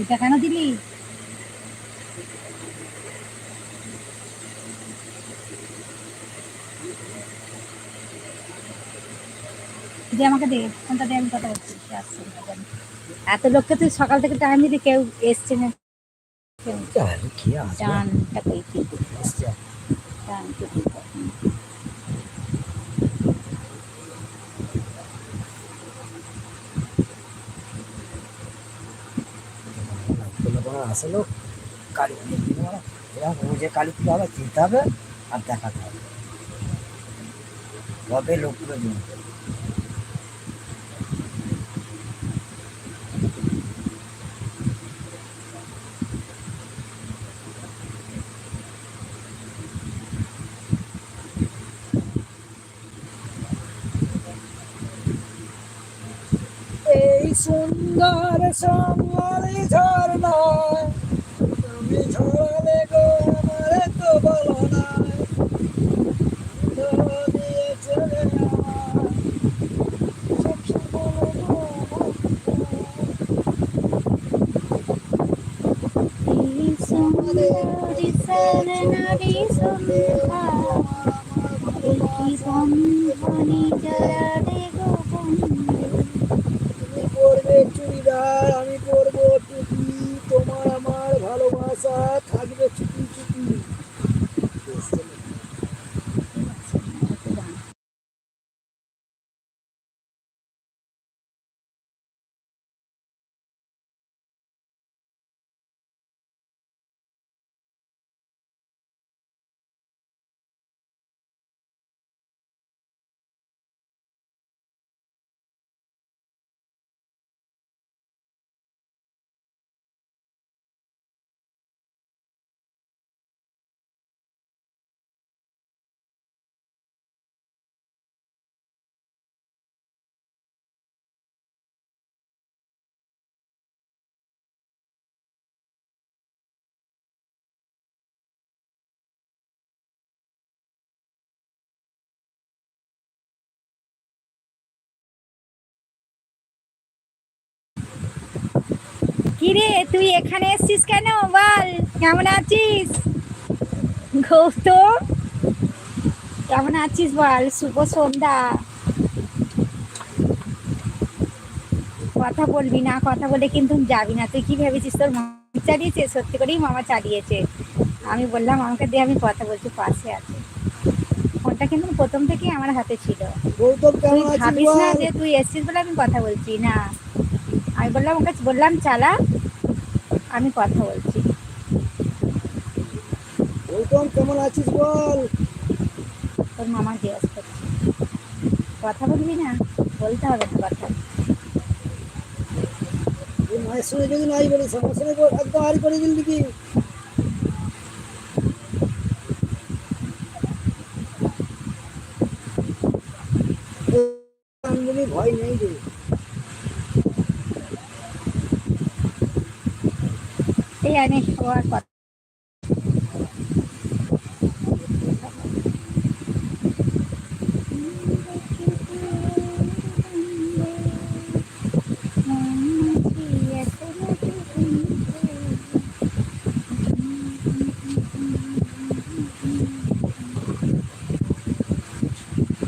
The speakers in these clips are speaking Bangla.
এটা কেন দিলি? আমাকে দে ফোনটা আমি কথা বলছি আসছে। এত লোককে তুই সকাল থেকে টাইম দিদি কেউ এসছে না। কই কি। চান কি কোনো কোনো আসে লোক কালী পুজোর দিন মানে এরকম যে কালী পুজো হবে চিনতে হবে আর দেখাতে হবে। তবে লোকগুলো এই সুন্দর সম্মানে ঝর্ণায় তুমি ঝরালে গো আমারে তো বলো না দিয়ে চলে আমার সব বলো সুন্দরী সরনারী সুন্দর কিরে তুই এখানে এসছিস কেন? বল কেমন আছিস? গৌতম কেমন আছিস বল? শুভ সন্ধ্যা। কথা বলবি না কথা বলে কিন্তু যাবি না। তুই কি ভেবেছিস? তোর মামা চালিয়েছে? সত্যি করেই মামা চালিয়েছে। আমি বললাম আমাকে দিয়ে আমি কথা বলছি পাশে আছে। ফোনটা কিন্তু প্রথম থেকেই আমার হাতে ছিল। তুই ভাবিস না যে তুই এসছিস বলে আমি কথা বলছি? না। আমি বললাম ওকে বললাম চালা। আমি কথা বলছি। গৌতম কেমন আছিস বল? তোর মামা জিজ্ঞেস করছে। কথা বলবি না? বলতে হবে না কথা। এই মায়ের সঙ্গে যদি নাই একদম হারি করে দিল নাকি? ভয় নেই রে। ও আর কথা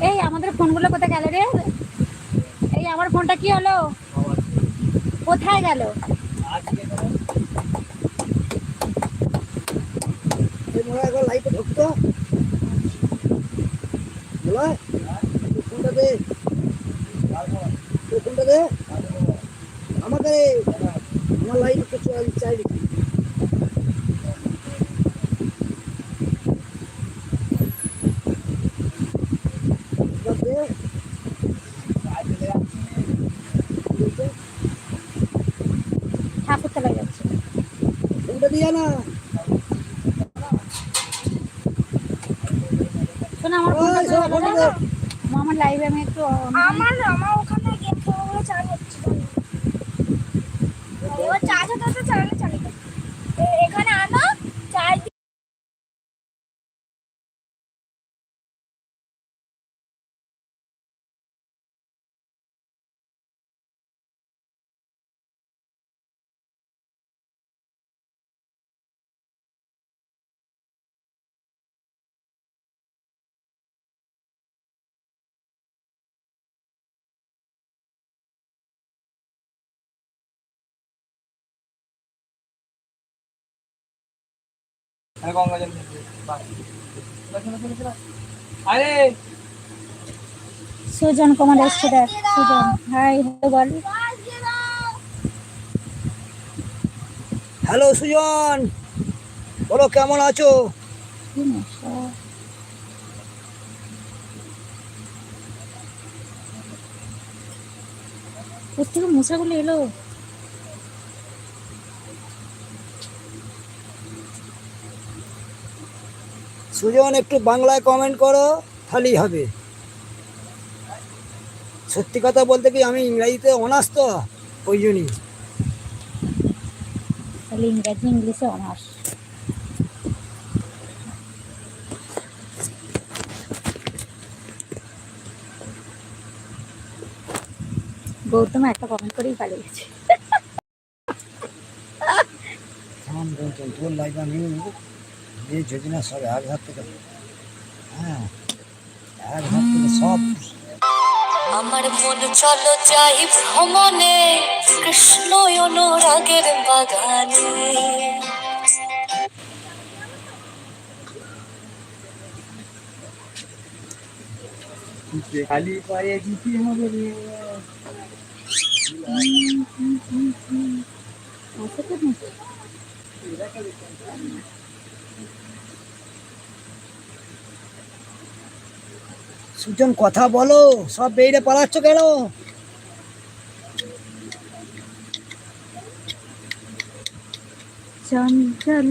এই, আমাদের ফোনগুলো কোথায় গেল রে? এই, আমার ফোনটা কি হলো? কোথায় গেল? লাইটে ঢুকতো আমাকে আমার লাইট একটু চাই চাই দে ঠাকুর তলায় যাচ্ছে ফোনটা দিয়া না শোনো আমার ওই, ফোনটা শোনো, ফোনটা দে। আমার লাইভে আমি একটু আমার আমার ওখানে গেম খেলা চার্জ হচ্ছে চার্জ হতে চালালে চালিয়ে আরে গঙ্গা জল। আরে! সুজন কুমার এসছে দেখ সুজন। হাই হ্যালো বল। হ্যালো সুজন। বলো কেমন আছো? কোথেকে মশাগুলো এলো? সুজন একটু বাংলায় কমেন্ট করো তাহলেই হবে। সত্যি কথা বলতে কি আমি ইংরাজিতে অনার্স তো ওই জন্যই। তাহলে ইংরাজি ইংলিশে অনার্স। গৌতম একটা কমেন্ট করেই পালিয়ে গেছে। তোর আমি। এই যোজনা সব এক হাত থেকে হ্যাঁ এক হাত থেকে সব আমার মন চলো যাই ভ্রমণে কৃষ্ণ অনুরাগের বাগানে। খালি পায়ে জিতি হবে রে। না? সুজন কথা বলো। সব বেরিয়ে পালাচ্ছ কেন? চঞ্চল